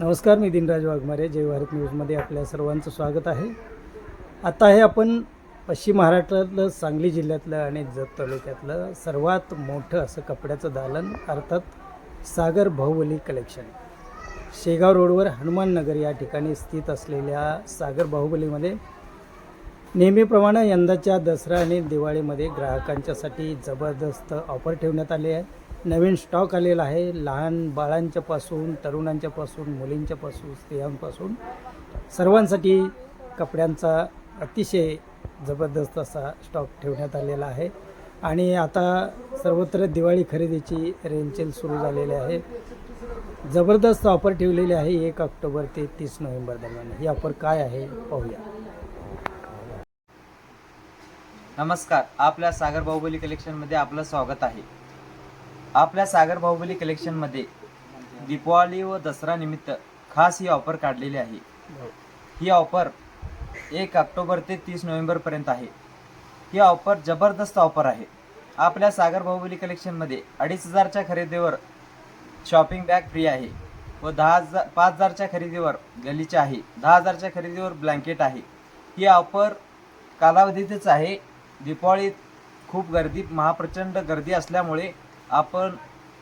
नमस्कार मी दिनराज वाघमारे जय भारत न्यूजमध्ये आपल्या सर्वांचं स्वागत आहे. आता हे आपण पश्चिम महाराष्ट्रातलं सांगली जिल्ह्यातलं आणि जत तालुक्यातलं सर्वात मोठं असं कपड्याचं दालन अर्थात सागर बाहुबली कलेक्शन शेगाव रोडवर हनुमान नगर या ठिकाणी स्थित असलेल्या सागर बाहुबलीमध्ये नेहमीप्रमाणे यंदाच्या दसरा आणि दिवाळीमध्ये ग्राहकांच्यासाठी जबरदस्त ऑफर ठेवण्यात आली आहे. नवीन स्टॉक आलेला आहे. लहान बाळांच्यापासून तरुणांच्यापासून मुलींच्यापासून स्त्रियांपासून. सर्वांसाठी कपड्यांचा अतिशय जबरदस्त असा स्टॉक ठेवण्यात आलेला आहे. आणि आता सर्वत्र दिवाळी खरेदीची रेंचेल सुरू झालेली आहे. जबरदस्त ऑफर ठेवलेली आहे एक ऑक्टोबर ते तीस नोव्हेंबर दरम्यान. ही ऑफर काय आहे पाहूया. नमस्कार. आपल्या सागर बाहुबली कलेक्शनमध्ये आपलं स्वागत आहे. आपल्या सागर बाहुबली कलेक्शनमध्ये दीपावली व दसरा निमित्त खास ही ऑफर काढलेली आहे. ही ऑफर एक ऑक्टोबर ते तीस नोव्हेंबरपर्यंत आहे. ही ऑफर जबरदस्त ऑफर आहे. आपल्या सागर बाहुबली कलेक्शनमध्ये अडीच हजारच्या खरेदीवर शॉपिंग बॅग फ्री आहे व दहा हजार पाच हजारच्या खरेदीवर गलीचे आहे. दहा हजारच्या खरेदीवर ब्लँकेट आहे. ही ऑफर कालावधीतच आहे. दीपावळीत खूप गर्दी महाप्रचंड गर्दी असल्यामुळे आपण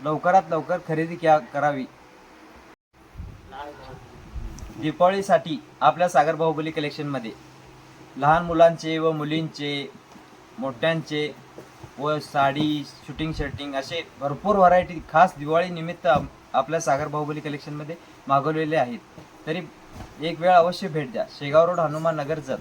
लवकरात लवकर खरेदी क्या करावी. दीपावळीसाठी आपल्या सागर बाहुबली कलेक्शनमध्ये लहान मुलांचे व मुलींचे मोठ्यांचे व साडी शूटिंग शर्टिंग असे भरपूर व्हरायटी खास दिवाळीनिमित्त आपल्या सागर बाहुबली कलेक्शनमध्ये मागवलेले आहेत. तरी एक वेळ अवश्य भेट द्या. शेगाव रोड हनुमान नगर जत.